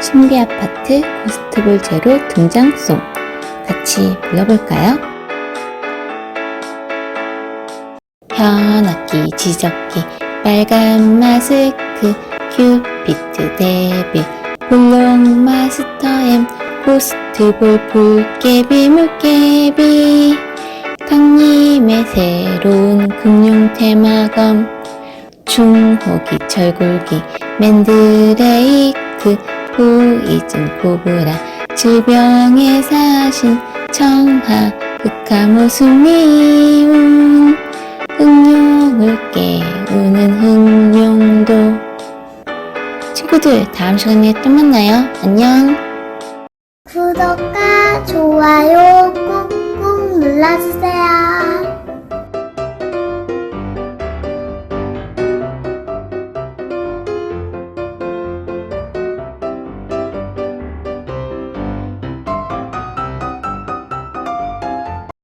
신비 아파트 고스트볼 제로 등장송 같이 불러볼까요? 현악기 지적기 빨간 마스크 큐피트 데빌 볼록 마스터 M 고스트볼 불깨비 물깨비 강림의 새로운 금융 테마검 중호기 철골기 맨드레이크 포이즌 코브라. 질병의 사신 청하 흑화무스미운 흥룡을 깨우는 흥룡도. 친구들 다음 시간에 또 만나요. 안녕. 구독과 좋아요.